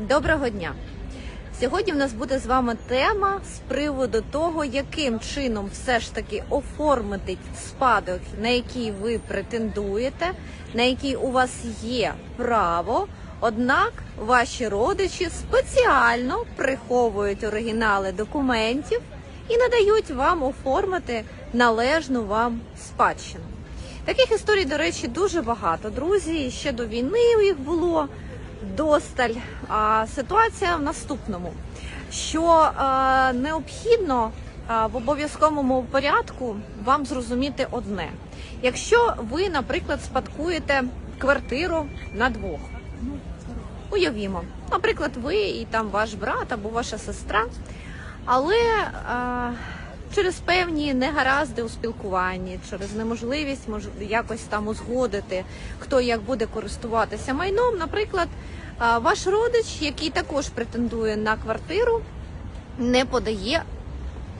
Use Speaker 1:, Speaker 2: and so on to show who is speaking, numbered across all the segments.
Speaker 1: Доброго дня! Сьогодні в нас буде з вами тема з приводу того, яким чином все ж таки оформити спадок, на який ви претендуєте, на який у вас є право. Однак ваші родичі спеціально приховують оригінали документів і надають вам оформити належну вам спадщину. Таких історій, до речі, дуже багато. Друзі, ще до війни їх було досталь. А ситуація в наступному, що е, необхідно е, в обов'язковому порядку вам зрозуміти одне: якщо ви, наприклад, спадкуєте квартиру на двох, уявімо, наприклад, ви і там ваш брат або ваша сестра, але е, через певні негаразди у спілкуванні, через неможливість мож, якось там узгодити, хто як буде користуватися майном, наприклад, ваш родич, який також претендує на квартиру, не подає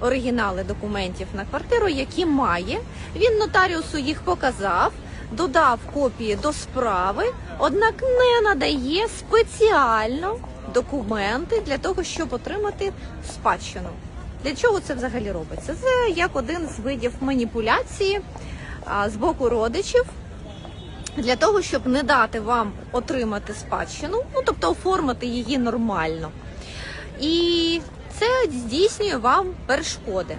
Speaker 1: оригінали документів на квартиру, які має. Він нотаріусу їх показав, додав копії до справи, однак не надає спеціально документи для того, щоб отримати спадщину. Для чого це взагалі робиться? Це як один з видів маніпуляції з боку родичів. Для того, щоб не дати вам отримати спадщину, ну тобто оформити її нормально. І це здійснює вам перешкоди.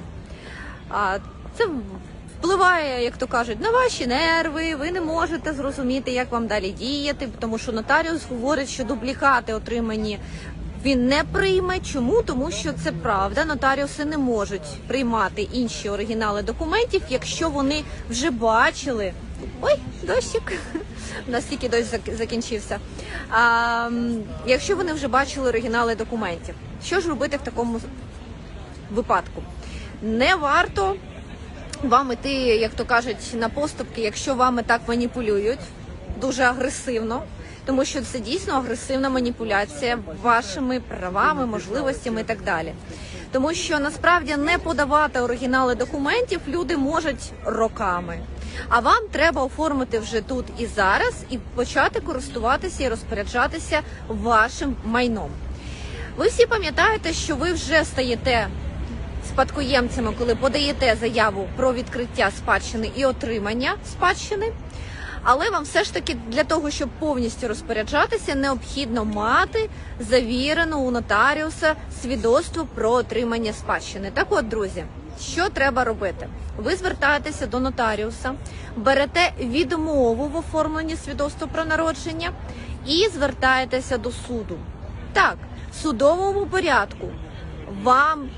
Speaker 1: Це впливає, як то кажуть, на ваші нерви. Ви не можете зрозуміти, як вам далі діяти, тому що нотаріус говорить, що дублікати отримані. Він не прийме. Чому? Тому що це правда. Нотаріуси не можуть приймати інші оригінали документів, якщо вони вже бачили. Ой, дощик. У нас тільки дощ зак- закінчився. А, якщо вони вже бачили оригінали документів, що ж робити в такому випадку? Не варто вам іти, як то кажуть, на поступки, якщо вами так маніпулюють дуже агресивно, тому що це дійсно агресивна маніпуляція вашими правами, можливостями і так далі. Тому що насправді не подавати оригінали документів люди можуть роками. А вам треба оформити вже тут і зараз і почати користуватися і розпоряджатися вашим майном. Ви всі пам'ятаєте, що ви вже стаєте спадкоємцями, коли подаєте заяву про відкриття спадщини і отримання спадщини. Але вам все ж таки для того, щоб повністю розпоряджатися, необхідно мати завірену у нотаріуса свідоцтво про отримання спадщини. Так от, друзі, що треба робити? Ви звертаєтеся до нотаріуса, берете відмову в оформленні свідоцтва про народження і звертаєтеся до суду. Так, в судовому порядку вам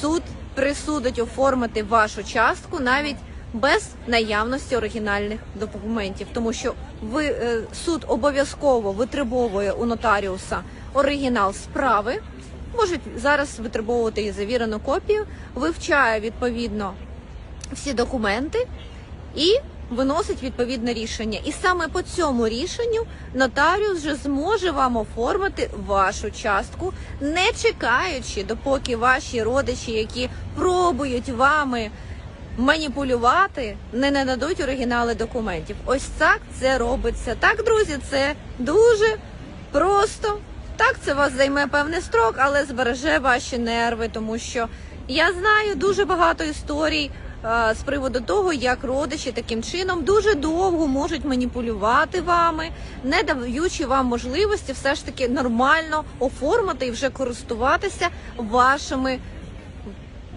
Speaker 1: суд присудить оформити вашу частку навіть без наявності оригінальних документів, тому що ви е, суд обов'язково витребовує у нотаріуса оригінал справи. Можуть зараз витребовувати і завірену копію, вивчає відповідно всі документи і виносить відповідне рішення. І саме по цьому рішенню нотаріус вже зможе вам оформити вашу частку, не чекаючи, допоки ваші родичі, які пробують вами маніпулювати, не нададуть оригінали документів. Ось так це робиться. Так, друзі, це дуже просто. Так, це вас займе певний строк, але збереже ваші нерви, тому що я знаю дуже багато історій е, з приводу того, як родичі таким чином дуже довго можуть маніпулювати вами, не даючи вам можливості все ж таки нормально оформити і вже користуватися вашими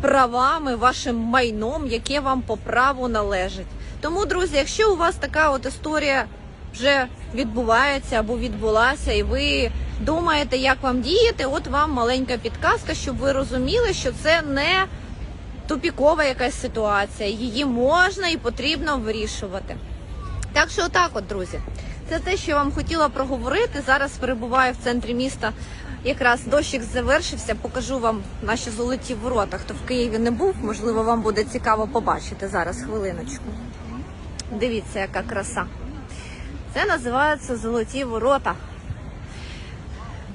Speaker 1: правами, вашим майном, яке вам по праву належить. Тому, друзі, якщо у вас така от історія вже відбувається або відбулася, і ви думаєте, як вам діяти, от вам маленька підказка, щоб ви розуміли, що це не тупікова якась ситуація. Її можна і потрібно вирішувати. Так що, отак, от, друзі, це те, що я вам хотіла проговорити. Зараз перебуваю в центрі міста. Якраз дощик завершився. Покажу вам наші золоті ворота. Хто в Києві не був, можливо, вам буде цікаво побачити зараз хвилиночку. Дивіться, яка краса. Це називаються золоті ворота.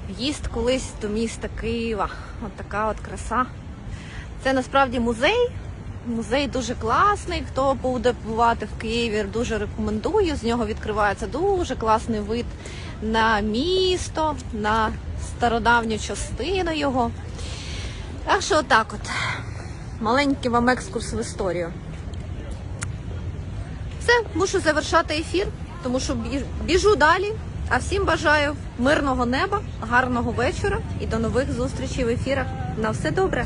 Speaker 1: В'їзд колись до міста Києва. От така от краса. Це насправді музей. Музей дуже класний. Хто буде бувати в Києві, дуже рекомендую. З нього відкривається дуже класний вид на місто, на стародавню частину його. Так що отак от. Маленький вам екскурс в історію. Все, мушу завершати ефір, тому що біжу далі. А всім бажаю мирного неба, гарного вечора і до нових зустрічей в ефірах. На все добре.